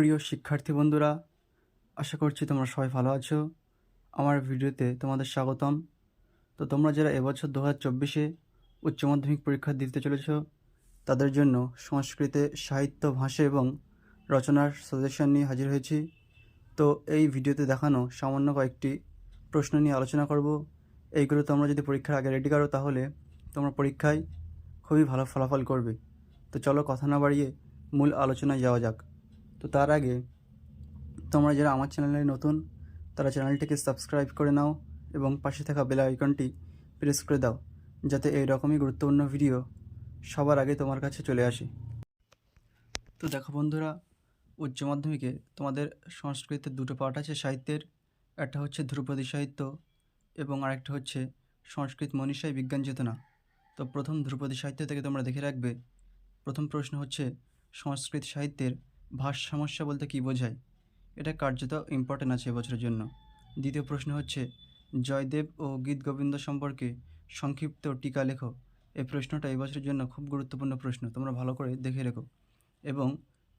প্রিয় শিক্ষার্থী বন্ধুরা, আশা করছি তোমরা সবাই ভালো আছো। আমার ভিডিওতে তোমাদের স্বাগতম। তো তোমরা যারা এবছর দু হাজার চব্বিশে উচ্চ মাধ্যমিক পরীক্ষা দিতে চলেছ, তাদের জন্য সংস্কৃতে সাহিত্য, ভাষা এবং রচনার সাজেশন নিয়ে হাজির হয়েছি। তো এই ভিডিওতে দেখানো সামান্য কয়েকটি প্রশ্ন নিয়ে আলোচনা করব। এইগুলো তোমরা যদি পরীক্ষার আগে রেডি করো, তাহলে তোমরা পরীক্ষায় খুবই ভালো ফলাফল করবে। তো চলো কথা না বাড়িয়ে মূল আলোচনায় যাওয়া যাক। তো তার আগে তোমরা যারা আমার চ্যানেলে নতুন, তারা চ্যানেলটিকে সাবস্ক্রাইব করে নাও এবং পাশে থাকা বেল আইকনটি প্রেস করে দাও, যাতে এই রকমই গুরুত্বপূর্ণ ভিডিও সবার আগে তোমার কাছে চলে আসে। তো দেখো বন্ধুরা, উচ্চ মাধ্যমিকে তোমাদের সংস্কৃতের দুটো পার্ট আছে, সাহিত্যের। একটা হচ্ছে ধ্রুপদী সাহিত্য এবং আরেকটা হচ্ছে সংস্কৃত মনীষায় বিজ্ঞান চেতনা। তো প্রথম ধ্রুপদী সাহিত্য থেকে তোমরা দেখে রাখবে, প্রথম প্রশ্ন হচ্ছে সংস্কৃত সাহিত্যের ভাষ সমস্যা বলতে কী বোঝায়? এটা কার্যত ইম্পর্টেন্ট আছে এবছরের জন্য। দ্বিতীয় প্রশ্ন হচ্ছে, জয়দেব ও গীত গোবিন্দ সম্পর্কে সংক্ষিপ্ত টিকা লেখো। এই প্রশ্নটা এবছরের জন্য খুব গুরুত্বপূর্ণ প্রশ্ন, তোমরা ভালো করে দেখে রেখো। এবং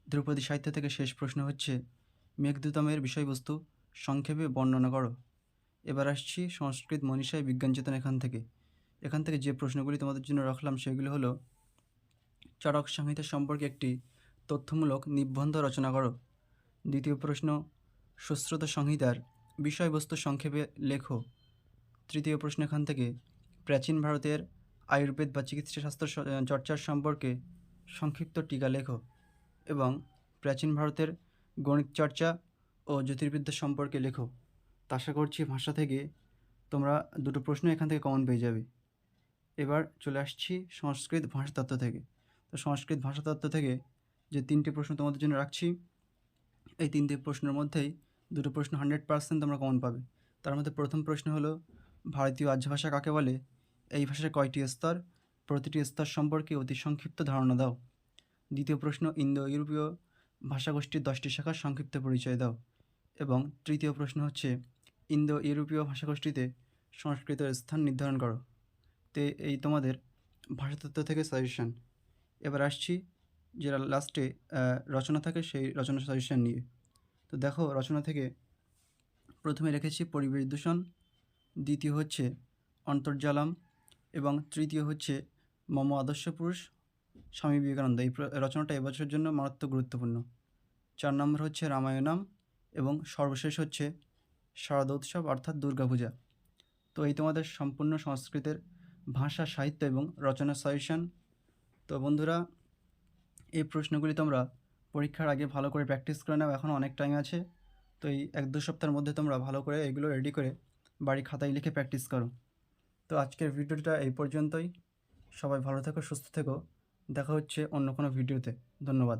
ধ্রুপদী সাহিত্য থেকে শেষ প্রশ্ন হচ্ছে, মেঘদূতমের বিষয়বস্তু সংক্ষেপে বর্ণনা করো। এবার আসছি সংস্কৃত মনীষায় বিজ্ঞান চেতন এখান থেকে। এখান থেকে যে প্রশ্নগুলি তোমাদের জন্য রাখলাম সেগুলো হলো চরক সংহিতা সম্পর্কে একটি তথ্যমূলক নিবন্ধ রচনা করো। দ্বিতীয় প্রশ্ন, সুশ্রুত সংহিতার বিষয়বস্তু সংক্ষেপে লেখো। তৃতীয় প্রশ্ন এখান থেকে, প্রাচীন ভারতের আয়ুর্বেদ বা চিকিৎসাশাস্ত্র স- চর্চার সম্পর্কে সংক্ষিপ্ত টিকা লেখো এবং প্রাচীন ভারতের গণিত চর্চা ও জ্যোতির্বিদ্যা সম্পর্কে লেখো। তা আশা করছি ভাষা থেকে, তোমরা দুটো প্রশ্ন এখান থেকে কমন পেয়ে যাবে। এবার চলে আসছি সংস্কৃত ভাষাতত্ত্ব থেকে। তো সংস্কৃত ভাষাতত্ত্ব থেকে যে তিনটি প্রশ্ন তোমাদের জন্য রাখছি। এই তিনটি প্রশ্নের মধ্যেই দুটো প্রশ্ন হান্ড্রেড পার্সেন্ট তোমরা কমন পাবে। তার মধ্যে প্রথম প্রশ্ন হলো, ভারতীয় আর্য ভাষা কাকে বলে? এই ভাষার কয়টি স্তর? প্রতিটি স্তর সম্পর্কে অতি সংক্ষিপ্ত ধারণা দাও। দ্বিতীয় প্রশ্ন ইন্দো ইউরোপীয় ভাষাগোষ্ঠীর দশটি শাখার সংক্ষিপ্ত পরিচয় দাও। এবং তৃতীয় প্রশ্ন হচ্ছে ইন্দো ইউরোপীয় ভাষাগোষ্ঠীতে সংস্কৃতের স্থান নির্ধারণ করো। তে এই তোমাদের ভাষাতত্ত্ব থেকে সাজেশন এবার আসছি যেটা লাস্টে রচনা থাকে সেই রচনা সাজেশন নিয়ে। তো দেখো, রচনা থেকে প্রথমে রেখেছি পরিবেশ দূষণ, দ্বিতীয় হচ্ছে অন্তর্জালাম, এবং তৃতীয় হচ্ছে মম আদর্শ পুরুষ, স্বামী বিবেকানন্দ। এই রচনাটা এবছরের জন্য মারাত্মক গুরুত্বপূর্ণ। চার নম্বর হচ্ছে রামায়ণম, এবং সর্বশেষ হচ্ছে শারদা উৎসব, অর্থাৎ দুর্গাপূজা। তো এই তোমাদের সম্পূর্ণ সংস্কৃতের ভাষা, সাহিত্য এবং রচনা সাজেশন তো বন্ধুরা এই প্রশ্নগুলি তোমরা পরীক্ষার আগে ভালো করে প্র্যাকটিস করে নাও, এখন অনেক টাইম আছে। তো এই এক দু সপ্তাহের মধ্যে তোমরা ভালো করে এগুলো রেডি করে বাড়ি খাতায় লিখে প্র্যাকটিস করো। তো আজকের ভিডিওটা এই পর্যন্তই। সবাই ভালো থেকো, সুস্থ থেকো। দেখা হচ্ছে অন্য কোনো ভিডিওতে। ধন্যবাদ।